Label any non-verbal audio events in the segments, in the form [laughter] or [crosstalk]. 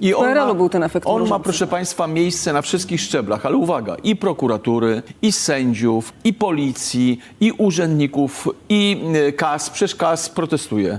I W PRL-u był ten efekt On ma, proszę Państwa, miejsce na wszystkich szczeblach, ale uwaga, i prokuratury, i sędziów, i policji, i urzędników, i e, KAS, przecież KAS protestuje,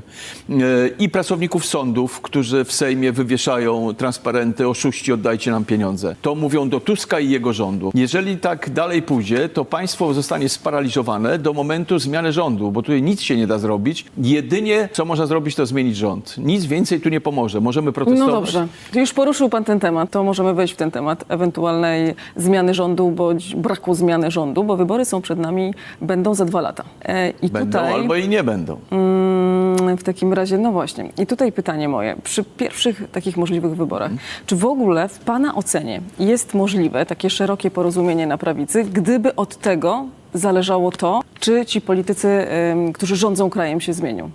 e, i pracowników sądów, którzy w Sejmie wywieszają transparenty, oszuści, oddajcie nam pieniądze. To mówią do Tuska i jego rządu. Jeżeli tak dalej pójdzie, to państwo zostanie sparaliżowane do momentu zmiany rządu, bo tutaj nic się nie da zrobić. Jedynie, co można zrobić, to zmienić rząd. Nic więcej tu nie pomoże. Możemy protestować. No dobrze, już poruszył pan ten temat, to możemy wejść w ten temat ewentualnej zmiany rządu bądź braku zmiany rządu, bo wybory są przed nami, będą za dwa lata. E, I Będą tutaj albo i nie będą. mm, w takim razie, no właśnie, i tutaj pytanie moje, przy pierwszych takich możliwych wyborach, czy w ogóle w pana ocenie jest możliwe takie szerokie porozumienie na prawicy, gdyby od tego zależało to, czy ci politycy, którzy rządzą krajem się zmienią?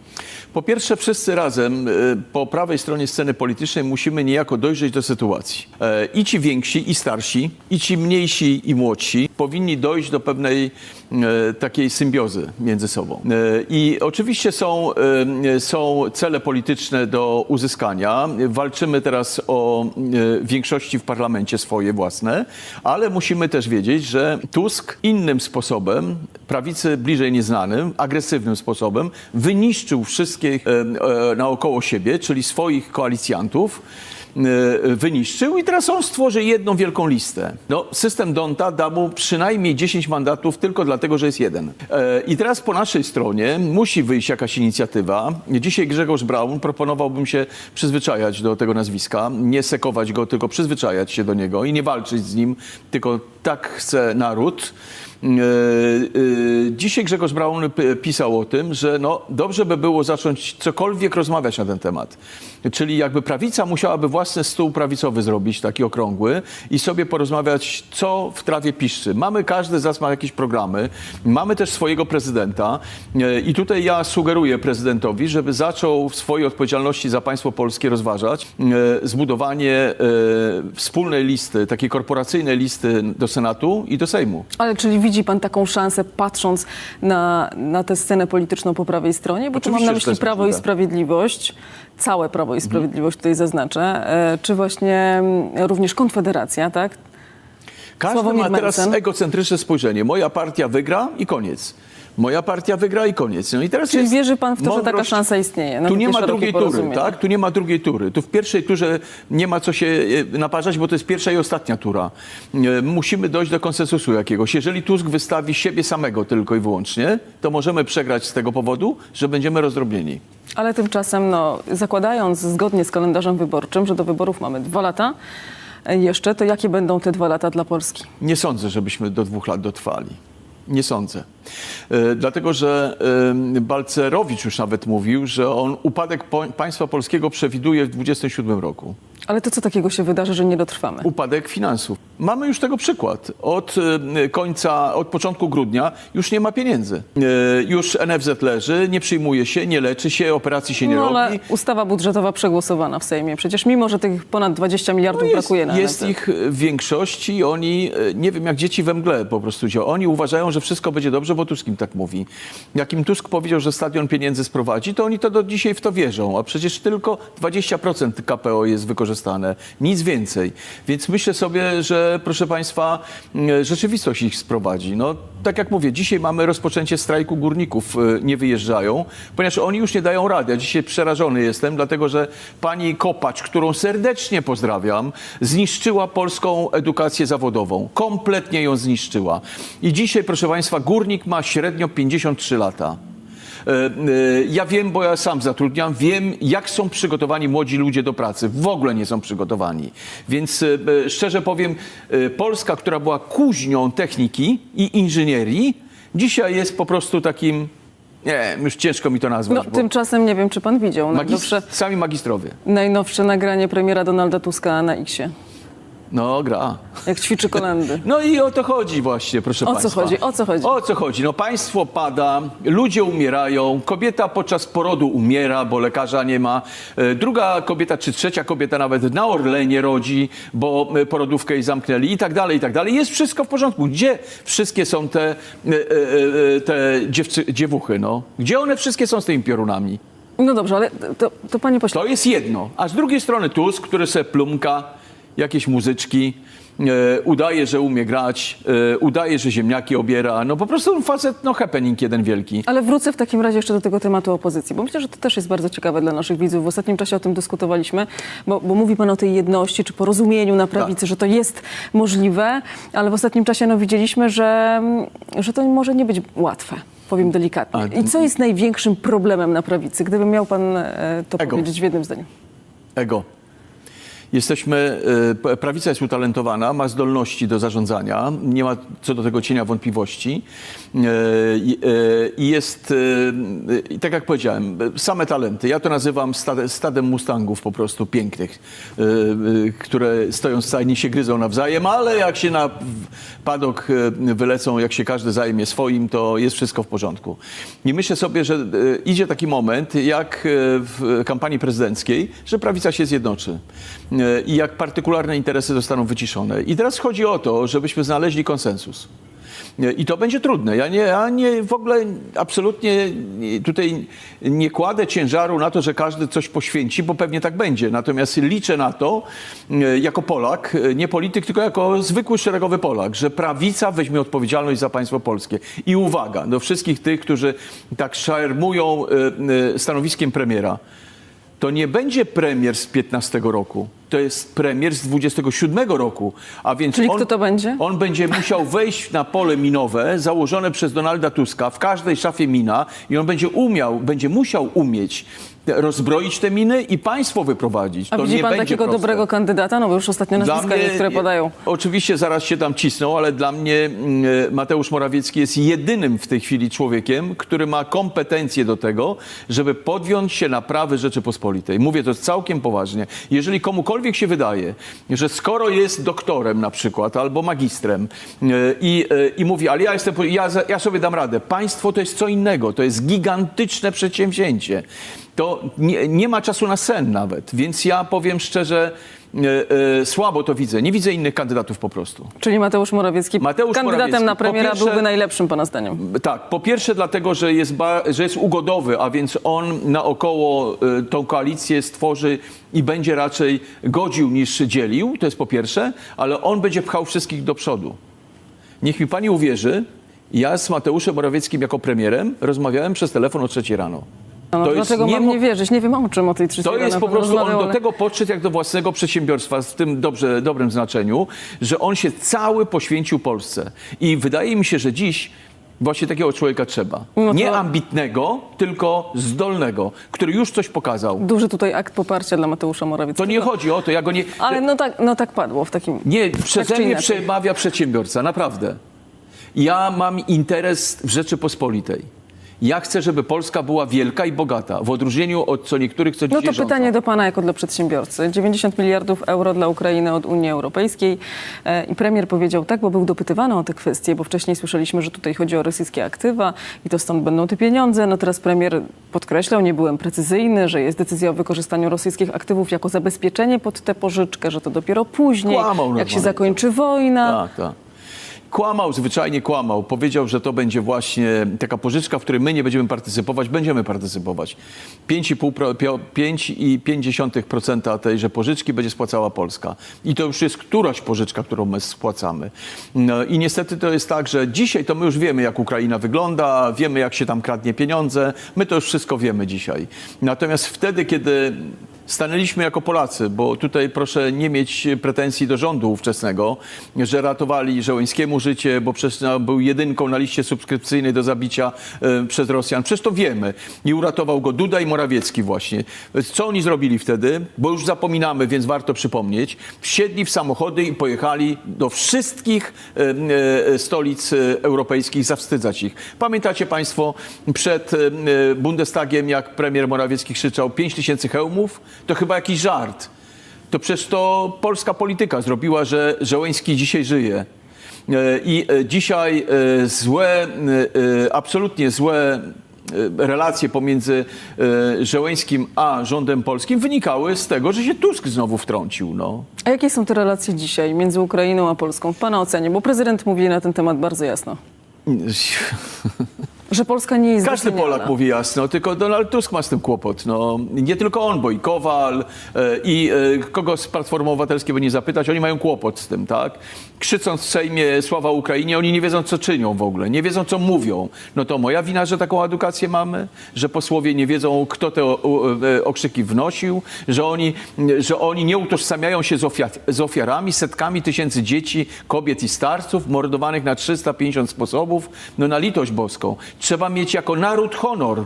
Po pierwsze, wszyscy razem y, po prawej stronie sceny politycznej musimy niejako dojrzeć do sytuacji. E, I ci więksi, i starsi, i ci mniejsi, i młodsi powinni dojść do pewnej e, takiej symbiozy między sobą. E, I oczywiście są, e, są cele polityczne do uzyskania. Walczymy teraz o e, większości w parlamencie swoje własne, ale musimy też wiedzieć, że Tusk innym sposobem, prawicy bliżej nieznanym, agresywnym sposobem, wyniszczył wszystkich e, e, naokoło siebie, czyli swoich koalicjantów, e, wyniszczył i teraz on stworzy jedną wielką listę. No, system Donta da mu przynajmniej 10 mandatów tylko dlatego, że jest jeden. E, I teraz po naszej stronie musi wyjść jakaś inicjatywa. Dzisiaj Grzegorz Braun proponowałbym się przyzwyczajać do tego nazwiska, nie sekować go, tylko przyzwyczajać się do niego i nie walczyć z nim, tylko tak chce naród. E, e, Dzisiaj Grzegorz Braun pisał o tym, że no, dobrze by było zacząć cokolwiek rozmawiać na ten temat. Czyli jakby prawica musiałaby własny stół prawicowy zrobić, taki okrągły i sobie porozmawiać, co w trawie piszczy. Mamy, każdy z nas ma jakieś programy, mamy też swojego prezydenta e, i tutaj ja sugeruję prezydentowi, żeby zaczął w swojej odpowiedzialności za państwo polskie rozważać e, zbudowanie e, wspólnej listy, takiej korporacyjnej listy do Senatu i do Sejmu. Ale czyli widzi pan taką szansę, patrząc na, na tę scenę polityczną po prawej stronie? Bo tu mam Oczywiście, na myśli Prawo i. Sprawiedliwość, całe Prawo i Sprawiedliwość tutaj zaznaczę, e, czy właśnie mm, również Konfederacja, tak? Każdy Sławomir ma teraz Mencen. egocentryczne spojrzenie. Moja partia wygra i koniec. Moja partia wygra i koniec. No i teraz Czyli jest wierzy pan w to, że taka mądrość- szansa istnieje? na Tu nie ma drugiej tury, tak? Tu nie ma drugiej tury. Tu w pierwszej turze nie ma co się e, naparzać, bo to jest pierwsza i ostatnia tura. E, Musimy dojść do konsensusu jakiegoś. Jeżeli Tusk wystawi siebie samego tylko i wyłącznie, to możemy przegrać z tego powodu, że będziemy rozdrobnieni. Ale tymczasem, no, zakładając zgodnie z kalendarzem wyborczym, że do wyborów mamy dwa lata e, jeszcze, to jakie będą te dwa lata dla Polski? Nie sądzę, żebyśmy do dwóch lat dotrwali. Nie sądzę. E, dlatego, że e, Balcerowicz już nawet mówił, że on upadek państwa polskiego przewiduje w 27 roku. Ale to co takiego się wydarzy, że nie dotrwamy? Upadek finansów. Mamy już tego przykład. Od e, końca, od początku grudnia już nie ma pieniędzy. E, już NFZ leży, nie przyjmuje się, nie leczy się, operacji się nie No, ale robi. ustawa budżetowa przegłosowana w Sejmie. Przecież mimo, że tych ponad 20 miliardów No jest, brakuje na jest NFZ. ich w większości i oni, e, nie wiem, jak dzieci we mgle po prostu działają. Oni uważają, że wszystko będzie dobrze, bo Tusk im tak mówi. Jak im Tusk powiedział, że stadion pieniędzy sprowadzi, to oni to do dzisiaj w to wierzą, a przecież tylko 20% KPO jest wykorzystane, nic więcej. Więc myślę sobie, że proszę Państwa, rzeczywistość ich sprowadzi. No, tak jak mówię, dzisiaj mamy rozpoczęcie strajku górników, e, nie wyjeżdżają, ponieważ oni już nie dają rady. Ja dzisiaj przerażony jestem, dlatego że pani Kopacz, którą serdecznie pozdrawiam, zniszczyła polską edukację zawodową. Kompletnie ją zniszczyła. I dzisiaj, proszę Państwa, górnik ma średnio 53 lata. E, e, Ja wiem, bo ja sam zatrudniam, wiem, jak są przygotowani młodzi ludzie do pracy. W ogóle nie są przygotowani. Więc e, szczerze powiem, Polska, która była kuźnią techniki i inżynierii, dzisiaj jest po prostu takim, nie już ciężko mi to nazwać. No, tymczasem nie wiem, czy pan widział najnowsze, sami magistrowie. najnowsze nagranie premiera Donalda Tuska na X-ie. No, gra. Jak ćwiczy kolendy. No i o to chodzi właśnie, proszę O co Państwa. chodzi? O co chodzi? O co chodzi? No państwo pada, ludzie umierają, kobieta podczas porodu umiera, bo lekarza nie ma. E, Druga kobieta, czy trzecia kobieta nawet na Orlenie rodzi, bo e, porodówkę jej zamknęli i tak dalej, i tak dalej. Jest wszystko w porządku. Gdzie wszystkie są te, e, e, e, te dziewczy, dziewuchy, no? Gdzie one wszystkie są z tymi piorunami? No dobrze, ale to, to panie pośle, To jest jedno. A z drugiej strony Tusk, który se plumka, jakieś muzyczki, e, udaje, że umie grać, e, udaje, że ziemniaki obiera. No po prostu facet, no happening jeden wielki. Ale wrócę w takim razie jeszcze do tego tematu opozycji, bo myślę, że to też jest bardzo ciekawe dla naszych widzów. W ostatnim czasie o tym dyskutowaliśmy, bo, bo mówi pan o tej jedności czy porozumieniu na prawicy, Tak. że to jest możliwe, ale w ostatnim czasie no, widzieliśmy, że, że to może nie być łatwe. Powiem delikatnie. I co jest największym problemem na prawicy? Gdyby miał pan e, to Ego. powiedzieć w jednym zdaniu. Ego. Jesteśmy, p- prawica jest utalentowana, ma zdolności do zarządzania, nie ma co do tego cienia wątpliwości i e, i jest, tak jak powiedziałem, same talenty. Ja to nazywam stade, stadem mustangów po prostu pięknych, które stoją stajni, się gryzą nawzajem, ale jak się na padok wylecą, jak się każdy zajmie swoim, to jest wszystko w porządku. I myślę sobie, że idzie taki moment, jak w kampanii prezydenckiej, że prawica się zjednoczy i jak partykularne interesy zostaną wyciszone. I teraz chodzi o to, żebyśmy znaleźli konsensus. E, I to będzie trudne. Ja nie, ja nie w ogóle absolutnie nie- tutaj nie kładę ciężaru na to, że każdy coś poświęci, bo pewnie tak będzie. Natomiast liczę na to, e, jako Polak, e, nie polityk, tylko jako zwykły szeregowy Polak, że prawica weźmie odpowiedzialność za państwo polskie. I uwaga do wszystkich tych, którzy tak szarmują e, e, stanowiskiem premiera. To nie będzie premier z 15 roku. To jest premier z 27 roku. A więc Czyli on, kto to będzie? On będzie musiał [laughs] wejść na pole minowe założone przez Donalda Tuska w każdej szafie mina i on będzie umiał, będzie musiał umieć rozbroić te miny i państwo wyprowadzić. A to widzi nie pan będzie takiego proste. dobrego kandydata? No bo już ostatnio nazwiska niektóre podają. Oczywiście zaraz się tam cisną, ale dla mnie mm, Mateusz Morawiecki jest jedynym w tej chwili człowiekiem, który ma kompetencje do tego, żeby podjąć się naprawy Rzeczypospolitej. Mówię to całkiem poważnie. Jeżeli komukolwiek się wydaje, że skoro jest doktorem na przykład albo magistrem e, i, e, i mówi, ale ja, jestem, ja, ja sobie dam radę. Państwo to jest co innego, to jest gigantyczne przedsięwzięcie. To nie, nie ma czasu na sen nawet, więc ja powiem szczerze, słabo to widzę. Nie widzę innych kandydatów po prostu. Czyli Mateusz Morawiecki Mateusz kandydatem Morawiecki. na premiera pierwsze- byłby najlepszym pana zdaniem. Tak, po pierwsze dlatego, że jest, ba, że jest ugodowy, a więc on naokoło y, tą koalicję stworzy i będzie raczej godził niż dzielił, to jest po pierwsze, ale on będzie pchał wszystkich do przodu. Niech mi pani uwierzy, ja z Mateuszem Morawieckim jako premierem rozmawiałem przez telefon o trzeciej rano. No, To jest dlaczego mam nie wierzyć? Nie wiem o czym o tej trzeciej To jest po prostu, on do tego podszedł jak do własnego przedsiębiorstwa, w tym dobrze, dobrym znaczeniu, że on się cały poświęcił Polsce. I wydaje mi się, że dziś właśnie takiego człowieka trzeba. No to- Nie ambitnego, tylko zdolnego, który już coś pokazał. Duży tutaj akt poparcia dla Mateusza To Morawieckiego. nie chodzi o to, ja go nie... Ale no tak, no tak padło w takim... Nie, przeze Tak czy mnie przemawia przedsiębiorca, naprawdę. Ja mam interes w Rzeczypospolitej. Ja chcę, żeby Polska była wielka i bogata, w odróżnieniu od co niektórych, co No dzisiaj to rządzą. pytanie do pana jako dla przedsiębiorcy. 90 miliardów euro dla Ukrainy od Unii Europejskiej e, i premier powiedział tak, bo był dopytywany o te kwestie, bo wcześniej słyszeliśmy, że tutaj chodzi o rosyjskie aktywa i to stąd będą te pieniądze. No teraz premier podkreślał, nie byłem precyzyjny, że jest decyzja o wykorzystaniu rosyjskich aktywów jako zabezpieczenie pod tę pożyczkę, że to dopiero później, Kłamał jak normalnie. się zakończy wojna. Tak, tak. Kłamał, zwyczajnie kłamał. Powiedział, że to będzie właśnie taka pożyczka, w której my nie będziemy partycypować. Będziemy partycypować. 5,5 pro- pio- 5,5% tejże pożyczki będzie spłacała Polska. I to już jest któraś pożyczka, którą my spłacamy. No, I niestety to jest tak, że dzisiaj to my już wiemy, jak Ukraina wygląda, wiemy, jak się tam kradnie pieniądze. My to już wszystko wiemy dzisiaj. Natomiast wtedy, kiedy Stanęliśmy jako Polacy, bo tutaj proszę nie mieć pretensji do rządu ówczesnego, że ratowali Żołańskiemu życie, bo przecież no, był jedynką na liście subskrypcyjnej do zabicia e, przez Rosjan. Przecież to wiemy. I uratował go Duda i Morawiecki właśnie. Co oni zrobili wtedy? Bo już zapominamy, więc warto przypomnieć. Wsiedli w samochody i pojechali do wszystkich e, e, stolic europejskich zawstydzać ich. Pamiętacie Państwo przed Bundestagiem, jak premier Morawiecki krzyczał 5 tysięcy hełmów? To chyba jakiś żart. To przecież to polska polityka zrobiła, że Żołański dzisiaj żyje. E, I e, dzisiaj e, złe, absolutnie złe relacje pomiędzy Żołańskim a rządem polskim wynikały z tego, że się Tusk znowu wtrącił. No. A jakie są te relacje dzisiaj między Ukrainą a Polską w pana ocenie? Bo prezydent mówi na ten temat bardzo jasno. [laughs] Że Polska nie jest Każdy doceniana. Polak mówi jasno, tylko Donald Tusk ma z tym kłopot. No, nie tylko on, bo i Kowal e, i e, kogo z Platformy Obywatelskiej by nie zapytać, oni mają kłopot z tym, tak? Krzycząc w Sejmie sława Ukrainie, oni nie wiedzą, co czynią w ogóle, nie wiedzą, co mówią. No to moja wina, że taką edukację mamy, że posłowie nie wiedzą, kto te e, okrzyki wnosił, że oni, że oni nie utożsamiają się z, ofiar, z ofiarami, setkami tysięcy dzieci, kobiet i starców, mordowanych na 350 sposobów. No na litość boską. Trzeba mieć jako naród honor.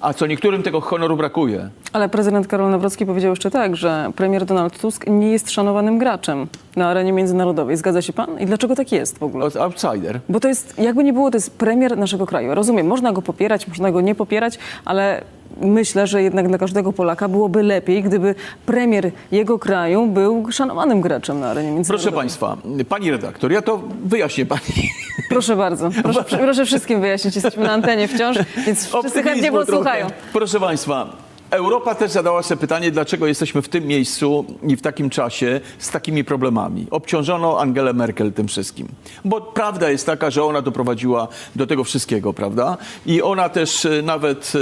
A co niektórym tego honoru brakuje. Ale prezydent Karol Nawrocki powiedział jeszcze tak, że premier Donald Tusk nie jest szanowanym graczem na arenie międzynarodowej. Zgadza się pan? I dlaczego tak jest w ogóle? Outsider. Bo to jest, jakby nie było, to jest premier naszego kraju. Rozumiem, można go popierać, można go nie popierać, ale myślę, że jednak dla każdego Polaka byłoby lepiej, gdyby premier jego kraju był szanowanym graczem na arenie międzynarodowej. Proszę Państwa, pani redaktor, ja to wyjaśnię Pani. Proszę bardzo. Proszę, [laughs] proszę wszystkim wyjaśnić. Jesteśmy na antenie wciąż, więc wszyscy chętnie posłuchają. Proszę Państwa, Europa też zadała sobie pytanie, dlaczego jesteśmy w tym miejscu i w takim czasie z takimi problemami. Obciążono Angelę Merkel tym wszystkim. Bo prawda jest taka, że ona doprowadziła do tego wszystkiego, prawda? I ona też e, nawet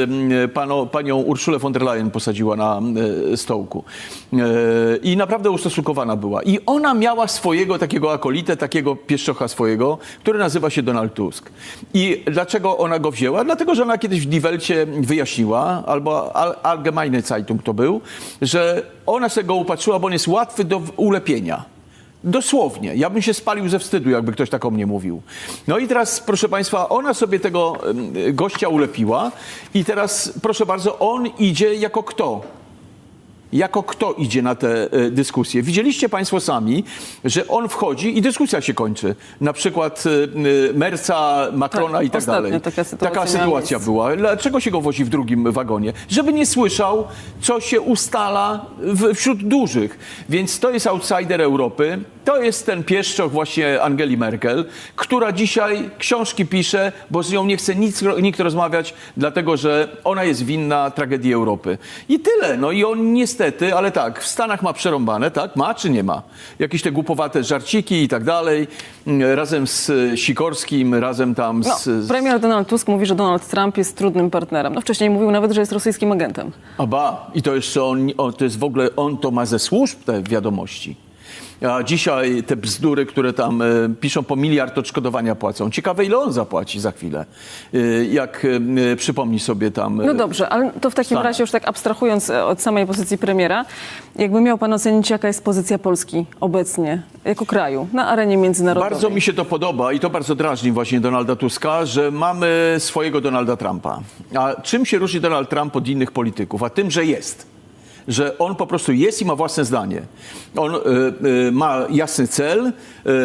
pano, panią Urszulę von der Leyen posadziła na e, stołku. E, I naprawdę ustosunkowana była. I ona miała swojego takiego akolitę, takiego pieszczocha swojego, który nazywa się Donald Tusk. I dlaczego ona go wzięła? Dlatego, że ona kiedyś w Die Welcie wyjaśniła, albo Al- Allgemeine Zeitung to był, że ona sobie go upatrzyła, bo on jest łatwy do ulepienia. Dosłownie. Ja bym się spalił ze wstydu, jakby ktoś tak o mnie mówił. No i teraz, proszę Państwa, ona sobie tego gościa ulepiła i teraz, proszę bardzo, on idzie jako kto? Jako kto idzie na te e, dyskusje. Widzieliście Państwo sami, że on wchodzi i dyskusja się kończy. Na przykład e, e, Merca, Macrona Tak, i tak dalej. taka sytuacja miała sytuacja była. Dlaczego się go wozi w drugim wagonie? Żeby nie słyszał, co się ustala w, wśród dużych. Więc to jest outsider Europy. To jest ten pieszczoch właśnie Angeli Merkel, która dzisiaj książki pisze, bo z nią nie chce nic, nikt rozmawiać, dlatego że ona jest winna tragedii Europy. I tyle. No i on niestety, ale tak, w Stanach ma przerąbane, tak? Ma czy nie ma? Jakieś te głupowate żarciki i tak dalej. Mm, Razem z e, Sikorskim, razem tam No, z... z premier Donald Tusk mówi, że Donald Trump jest trudnym partnerem. No wcześniej mówił nawet, że jest rosyjskim agentem. A ba, i to jeszcze on, on, to jest w ogóle, on to ma ze służb te wiadomości. A dzisiaj te bzdury, które tam e, piszą po miliard odszkodowania płacą. Ciekawe, ile on zapłaci za chwilę, e, jak e, przypomni sobie tam. No dobrze, ale to w takim Stanach. razie już tak abstrahując od samej pozycji premiera, jakby miał pan ocenić, jaka jest pozycja Polski obecnie jako kraju na arenie międzynarodowej? Bardzo mi się to podoba i to bardzo drażni właśnie Donalda Tuska, że mamy swojego Donalda Trumpa. A czym się różni Donald Trump od innych polityków? A tym, że jest. Że on po prostu jest i ma własne zdanie. On y, y, ma jasny cel,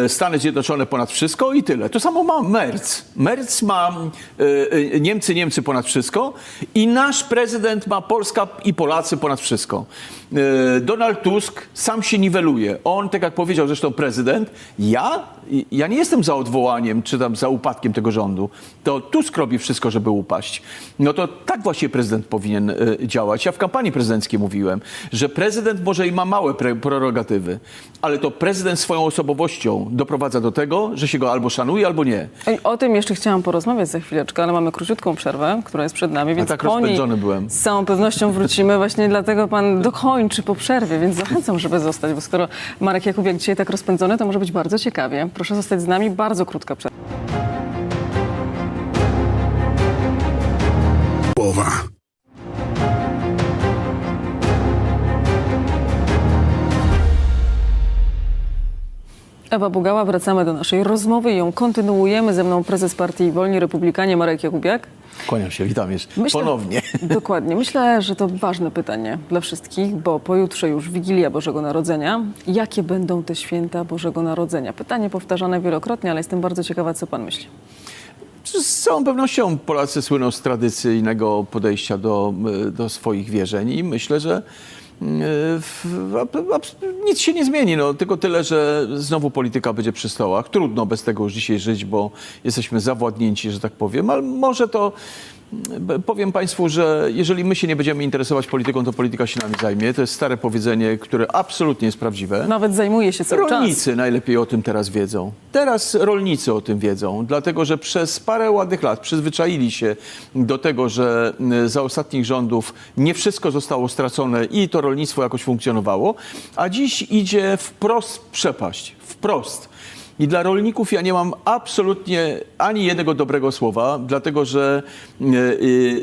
y, Stany Zjednoczone ponad wszystko i tyle. To samo ma Merz. Merz ma y, Niemcy, Niemcy ponad wszystko i nasz prezydent ma Polska i Polacy ponad wszystko. Y, Donald Tusk sam się niweluje. On, tak jak powiedział zresztą prezydent, ja, ja nie jestem za odwołaniem czy tam za upadkiem tego rządu. To Tusk robi wszystko, żeby upaść. No to tak właśnie prezydent powinien y, działać. Ja w kampanii prezydenckiej mówiłem, że prezydent może i ma małe pre- prerogatywy, ale to prezydent swoją osobowością doprowadza do tego, że się go albo szanuje, albo nie. Oj, O tym jeszcze chciałam porozmawiać za chwileczkę, ale mamy króciutką przerwę, która jest przed nami, więc tak po byłem. z całą pewnością wrócimy. Właśnie dlatego pan dokończy po przerwie, więc zachęcam, żeby zostać, bo skoro Marek Jakubiak dzisiaj tak rozpędzony, to może być bardzo ciekawie. Proszę zostać z nami, bardzo krótka przerwa. Ewa wracamy do naszej rozmowy i ją kontynuujemy. Ze mną prezes partii Wolni Republikanie Marek Jakubiak. Kłaniam się, witam jeszcze ponownie. [laughs] Dokładnie. Myślę, że to ważne pytanie dla wszystkich, bo pojutrze już Wigilia Bożego Narodzenia. Jakie będą te święta Bożego Narodzenia? Pytanie powtarzane wielokrotnie, ale jestem bardzo ciekawa, co pan myśli. Z całą pewnością Polacy słyną z tradycyjnego podejścia do, do swoich wierzeń i myślę, że nic się nie zmieni, no, tylko tyle, że znowu polityka będzie przy stołach. Trudno bez tego już dzisiaj żyć, bo jesteśmy zawładnięci, że tak powiem, ale może to Powiem Państwu, że jeżeli my się nie będziemy interesować polityką, to polityka się nami zajmie. To jest stare powiedzenie, które absolutnie jest prawdziwe. Nawet zajmuje się cały czas. Rolnicy najlepiej o tym teraz wiedzą. Teraz rolnicy o tym wiedzą, dlatego że przez parę ładnych lat przyzwyczaili się do tego, że y, za ostatnich rządów nie wszystko zostało stracone i to rolnictwo jakoś funkcjonowało, a dziś idzie wprost przepaść. Wprost. I dla rolników ja nie mam absolutnie ani jednego dobrego słowa, dlatego że y, y,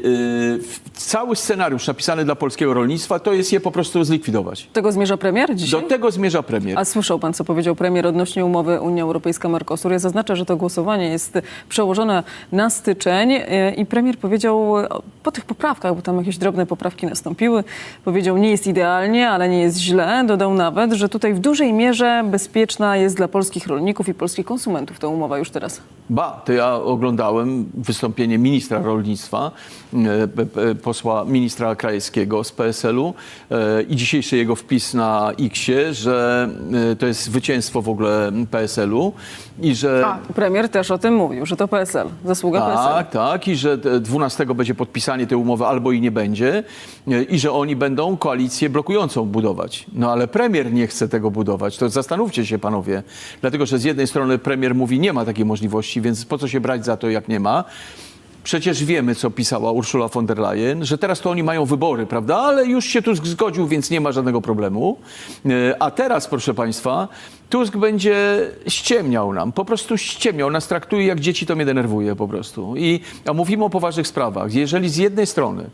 y, cały scenariusz napisany dla polskiego rolnictwa to jest je po prostu zlikwidować. Do tego zmierza premier dzisiaj? Do tego zmierza premier. A słyszał pan, co powiedział premier odnośnie umowy Unia Europejska-Mercosur. Ja zaznaczę, że to głosowanie jest przełożone na styczeń e, i premier powiedział e, po tych poprawkach, bo tam jakieś drobne poprawki nastąpiły, powiedział, nie jest idealnie, ale nie jest źle. Dodał nawet, że tutaj w dużej mierze bezpieczna jest dla polskich rolników i polskich konsumentów ta umowa już teraz. Ba, to ja oglądałem wystąpienie ministra rolnictwa, e, posła ministra Krajewskiego z PSL-u e, i dzisiejszy jego wpis na X-ie, że e, to jest zwycięstwo w ogóle PSL-u i że... A, premier też o tym mówił, że to PSL, zasługa PSL. Tak, tak, i że te- 12 będzie podpisanie tej umowy albo i nie będzie i że oni będą koalicję blokującą budować. No ale premier nie chce tego budować. To zastanówcie się panowie, dlatego że z jednej strony premier mówi nie ma takiej możliwości, więc po co się brać za to jak nie ma. Przecież wiemy, co pisała Ursula von der Leyen, że teraz to oni mają wybory, prawda? Ale już się Tusk zgodził, więc nie ma żadnego problemu. E, A teraz, proszę Państwa, Tusk będzie ściemniał nam, po prostu ściemniał, nas traktuje jak dzieci, to mnie denerwuje po prostu. I, a mówimy o poważnych sprawach. Jeżeli z jednej strony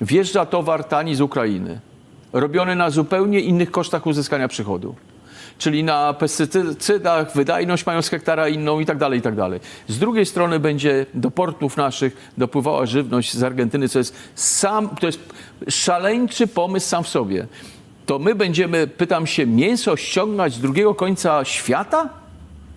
wjeżdża towar tani z Ukrainy, robiony na zupełnie innych kosztach uzyskania przychodu, czyli na pestycydach, wydajność mają z hektara inną i tak dalej, i tak dalej. Z drugiej strony będzie do portów naszych dopływała żywność z Argentyny, co jest sam, to jest szaleńczy pomysł sam w sobie. To my będziemy, pytam się, mięso ściągać z drugiego końca świata?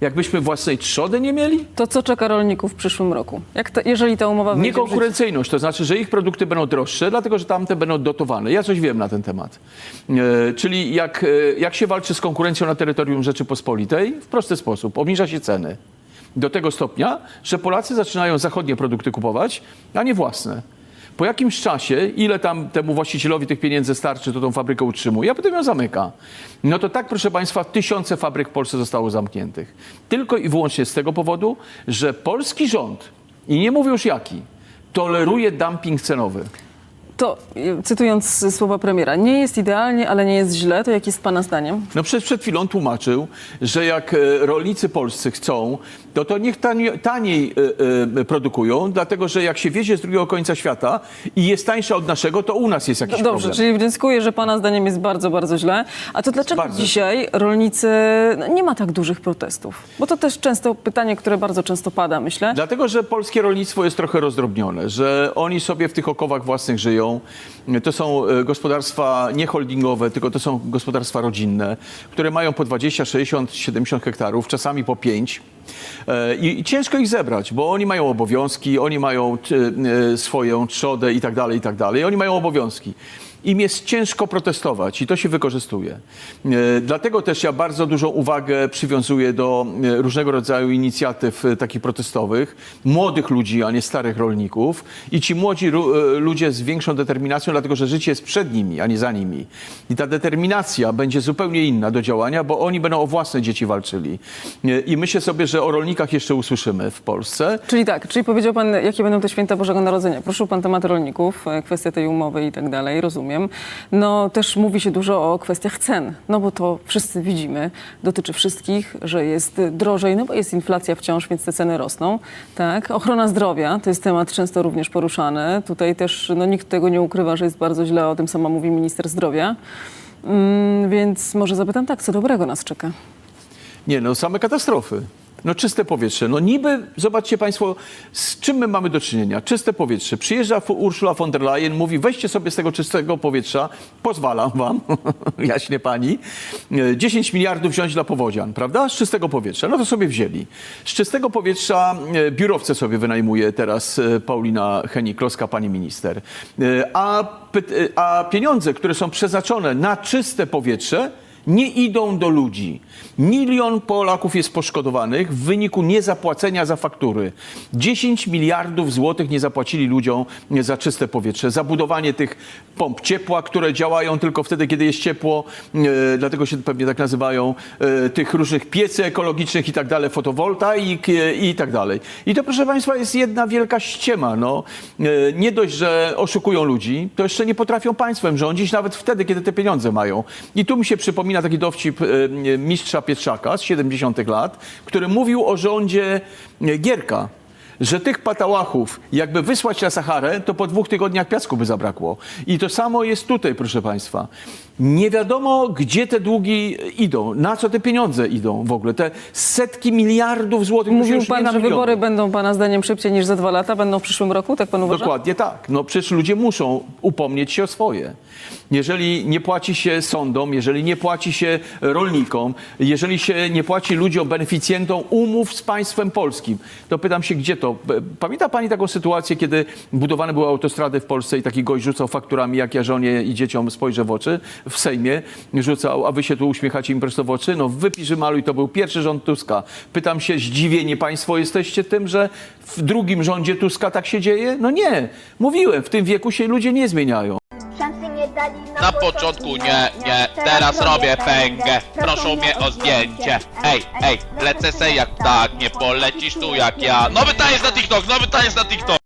Jakbyśmy własnej trzody nie mieli? To co czeka rolników w przyszłym roku? To, jeżeli ta umowa? Niekonkurencyjność, to znaczy, że ich produkty będą droższe, dlatego że tamte będą dotowane. Ja coś wiem na ten temat. E, czyli jak, e, jak się walczy z konkurencją na terytorium Rzeczypospolitej? W prosty sposób. Obniża się ceny. Do tego stopnia, że Polacy zaczynają zachodnie produkty kupować, a nie własne. Po jakimś czasie, ile tam temu właścicielowi tych pieniędzy starczy, to tą fabrykę utrzymuje, a potem ją zamyka. No to tak, proszę Państwa, tysiące fabryk w Polsce zostało zamkniętych. Tylko i wyłącznie z tego powodu, że polski rząd, i nie mówię już jaki, toleruje dumping cenowy. To, cytując słowa premiera, nie jest idealnie, ale nie jest źle. To jak jest pana zdaniem? No przed, przed chwilą tłumaczył, że jak e, rolnicy polscy chcą, to to niech taniej, taniej e, e, produkują, dlatego że jak się wiezie z drugiego końca świata i jest tańsza od naszego, to u nas jest jakiś Dobrze, problem. czyli wnioskuję, że pana zdaniem jest bardzo, bardzo źle. A to dlaczego Bardzo. dzisiaj rolnicy, no, nie ma tak dużych protestów? Bo to też często pytanie, które bardzo często pada, myślę. Dlatego, że polskie rolnictwo jest trochę rozdrobnione, że oni sobie w tych okowach własnych żyją. To są e, gospodarstwa nie holdingowe, tylko to są gospodarstwa rodzinne, które mają po 20, 60, 70 hektarów, czasami po 5. E, I, ciężko ich zebrać, bo oni mają obowiązki, oni mają e, swoją trzodę i tak dalej, i tak dalej. Oni mają obowiązki. Im jest ciężko protestować i to się wykorzystuje. E, Dlatego też ja bardzo dużą uwagę przywiązuję do e, różnego rodzaju inicjatyw e, takich protestowych, młodych ludzi, a nie starych rolników. I ci młodzi ludzie z większą determinacją, dlatego że życie jest przed nimi, a nie za nimi. I ta determinacja będzie zupełnie inna do działania, bo oni będą o własne dzieci walczyli. I myślę sobie, że o rolnikach jeszcze usłyszymy w Polsce. Czyli tak, czyli powiedział pan, jakie będą te święta Bożego Narodzenia. Poruszył pan temat rolników, kwestia tej umowy i tak dalej, rozumiem. No też mówi się dużo o kwestiach cen, no bo to wszyscy widzimy, dotyczy wszystkich, że jest drożej, no bo jest inflacja wciąż, więc te ceny rosną. Tak, ochrona zdrowia to jest temat często również poruszany. Tutaj też no, nikt tego nie ukrywa, że jest bardzo źle, o tym sama mówi minister zdrowia. Mm, więc może zapytam tak, co dobrego nas czeka? Nie, no same katastrofy. No czyste powietrze. No niby, zobaczcie Państwo, z czym my mamy do czynienia. Czyste powietrze. Przyjeżdża Ursula von der Leyen, mówi weźcie sobie z tego czystego powietrza, pozwalam wam, [laughs] jaśnie pani, e, 10 miliardów wziąć dla powodzian, prawda? Z czystego powietrza. No to sobie wzięli. Z czystego powietrza e, biurowce sobie wynajmuje teraz e, Paulina Henik-Kloska, pani minister. E, A, e, a pieniądze, które są przeznaczone na czyste powietrze, nie idą do ludzi. Milion Polaków jest poszkodowanych w wyniku niezapłacenia za faktury. 10 miliardów złotych nie zapłacili ludziom za czyste powietrze, za budowanie tych pomp ciepła, które działają tylko wtedy, kiedy jest ciepło, e, dlatego się pewnie tak nazywają, e, tych różnych piecy ekologicznych i tak dalej, fotowoltaik e, i tak dalej. I to, proszę Państwa, jest jedna wielka ściema. No. Nie dość, że oszukują ludzi, to jeszcze nie potrafią państwem rządzić, nawet wtedy, kiedy te pieniądze mają. I tu mi się przypomina taki dowcip e, mistrza Pietrzaka z 70 lat, który mówił o rządzie e, Gierka że tych patałachów, jakby wysłać na Saharę, to po dwóch tygodniach piasku by zabrakło. I to samo jest tutaj, proszę Państwa. Nie wiadomo, gdzie te długi idą, na co te pieniądze idą w ogóle. Te setki miliardów złotych. Mówił już pan, że miliony. wybory będą pana zdaniem szybciej niż za dwa lata, będą w przyszłym roku, tak pan uważa? Dokładnie tak. No przecież ludzie muszą upomnieć się o swoje. Jeżeli nie płaci się sądom, jeżeli nie płaci się rolnikom, jeżeli się nie płaci ludziom, beneficjentom umów z państwem polskim, to pytam się, gdzie to? Pamięta pani taką sytuację, kiedy budowane były autostrady w Polsce i taki gość rzucał fakturami, jak ja żonie i dzieciom spojrzę w oczy, w Sejmie rzucał, a wy się tu uśmiechacie im prosto w oczy? No wypisz maluj, to był pierwszy rząd Tuska. Pytam się, zdziwieni państwo jesteście tym, że w drugim rządzie Tuska tak się dzieje? No nie. Mówiłem, w tym wieku się ludzie nie zmieniają. Dali na, Na początku nie, nie, teraz robię pęgę. Proszą mnie o zdjęcie. Ej, ej, lecę se jak tak, nie polecisz tu jak ja. Nowy taniec na TikTok, nowy taniec na TikTok